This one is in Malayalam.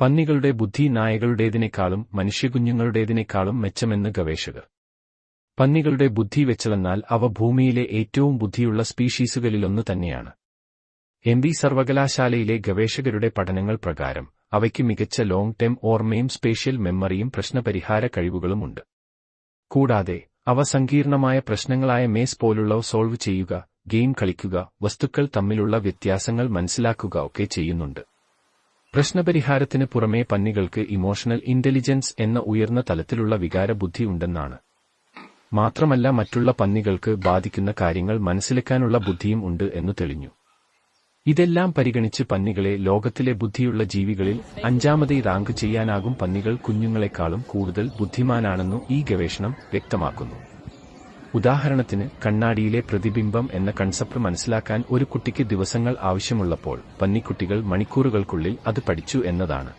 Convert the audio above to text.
പന്നികളുടെ ബുദ്ധി നായകളുടേതിനേക്കാളും മനുഷ്യകുഞ്ഞുങ്ങളുടേതിനേക്കാളും മെച്ചമെന്ന് ഗവേഷകർ. പന്നികളുടെ ബുദ്ധി വെച്ചതെന്നാൽ അവ ഭൂമിയിലെ ഏറ്റവും ബുദ്ധിയുള്ള സ്പീഷീസുകളിലൊന്നു തന്നെയാണ്. എം ബി സർവകലാശാലയിലെ ഗവേഷകരുടെ പഠനങ്ങൾ പ്രകാരം അവയ്ക്ക് മികച്ച ലോങ് ടേം ഓർമ്മയും സ്പേഷ്യൽ മെമ്മറിയും പ്രശ്നപരിഹാര കഴിവുകളുമുണ്ട് കൂടാതെ അവ സങ്കീർണമായ പ്രശ്നങ്ങളായ മേസ് പോലുള്ളവ സോൾവ് ചെയ്യുക ഗെയിം കളിക്കുക വസ്തുക്കൾ തമ്മിലുള്ള വ്യത്യാസങ്ങൾ മനസ്സിലാക്കുക ഒക്കെ ചെയ്യുന്നുണ്ട്. പ്രശ്നപരിഹാരത്തിന് പുറമേ പന്നികൾക്ക് ഇമോഷണൽ ഇന്റലിജൻസ് എന്ന ഉയർന്ന തലത്തിലുള്ള വികാരബുദ്ധി ഉണ്ടെന്നാണ്. മാത്രമല്ല മറ്റുള്ള പന്നികൾക്ക് ബാധിക്കുന്ന കാര്യങ്ങൾ മനസ്സിലാക്കാനുള്ള ബുദ്ധിയും ഉണ്ട് എന്നു തെളിഞ്ഞു. ഇതെല്ലാം പരിഗണിച്ച് പന്നികളെ ലോകത്തിലെ ബുദ്ധിയുള്ള ജീവികളിൽ അഞ്ചാമതായി റാങ്ക് ചെയ്യാനാകും പന്നികൾ കുഞ്ഞുങ്ങളെക്കാളും കൂടുതൽ ബുദ്ധിമാനാണെന്നു ഈ ഗവേഷണം വ്യക്തമാക്കുന്നു. ഉദാഹരണത്തിന് കണ്ണാടിയിലെ പ്രതിബിംബം എന്ന കൺസെപ്റ്റ് മനസ്സിലാക്കാൻ ഒരു കുട്ടിക്ക് ദിവസങ്ങൾ ആവശ്യമുള്ളപ്പോൾ പന്നിക്കുട്ടികൾ മണിക്കൂറുകൾക്കുള്ളിൽ അത് പഠിച്ചു എന്നതാണ്.